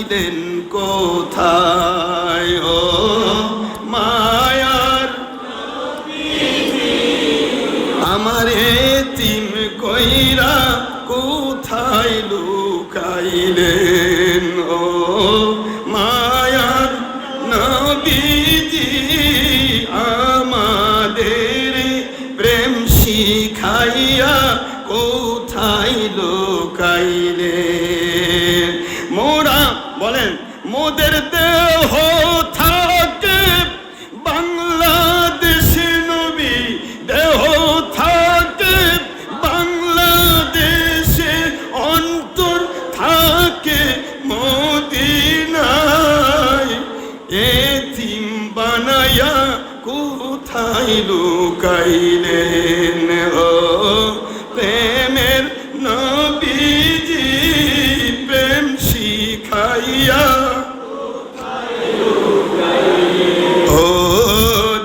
রহিলেন কোথায়? ও মায়ার আমার তিম কইরা কোথায় লুকাইলেন? ও মায়ার নবীজি, আমাদের প্রেম শিখাইয়া কোথায় লুকাই লুকাইলেন ও প্রেমের নবীজি প্রেম শিখাইয়া। ও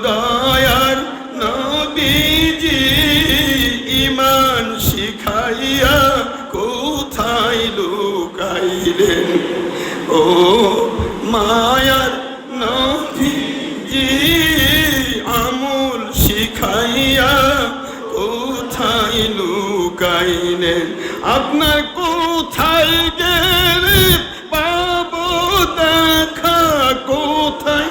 দয়ার নবীজি ইমান শিখাইয়া লুকাইলেন? ও মায়ার শিখাইয়া কোথায় লুকাইলেন আপনার কোথায় গেলে পাবো দেখা কোথায়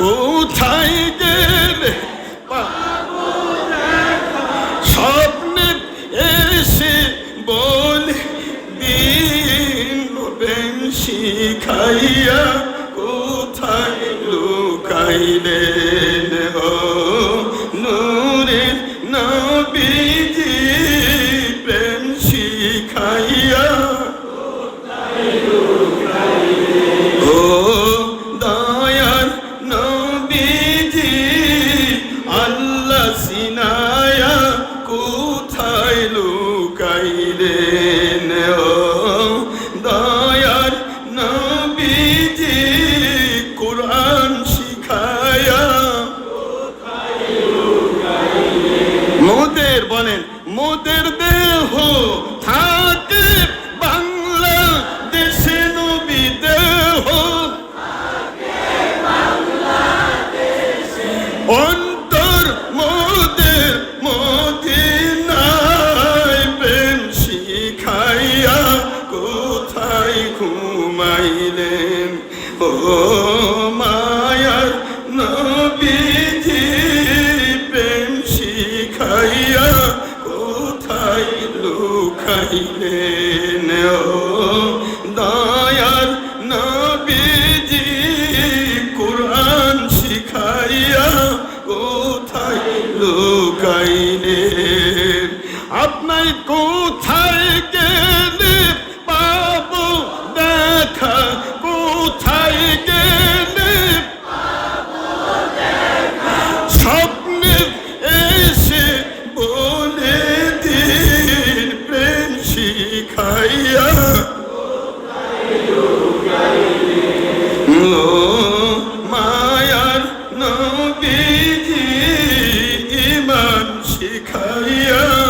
কোথায় গেলে? স্বপ্নে এসে বলে দিন শিখাইয়া কোথায় লুকাইলেন বলেন মোদের কোথায় গেলে পাবো দেখা? কোথায় গেলে স্বপ্নে এসে বলে দিন প্রেম শিখাইয়া। মায়ার নবীজি, ইমান শিখাইয়া।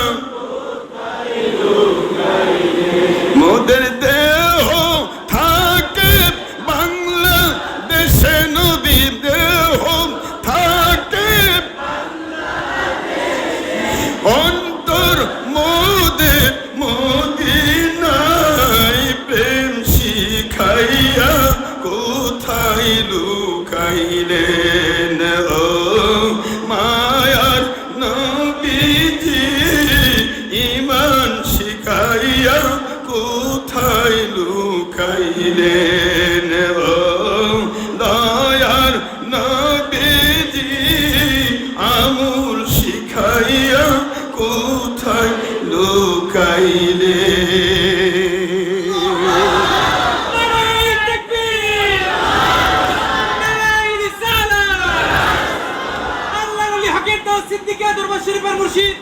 দিলেন দয়ার নবীজি আমুল শিখাইয়া কোথায় লুকাইলে? সিদ্দিকে দরবার শরীফের মুর্শিদ।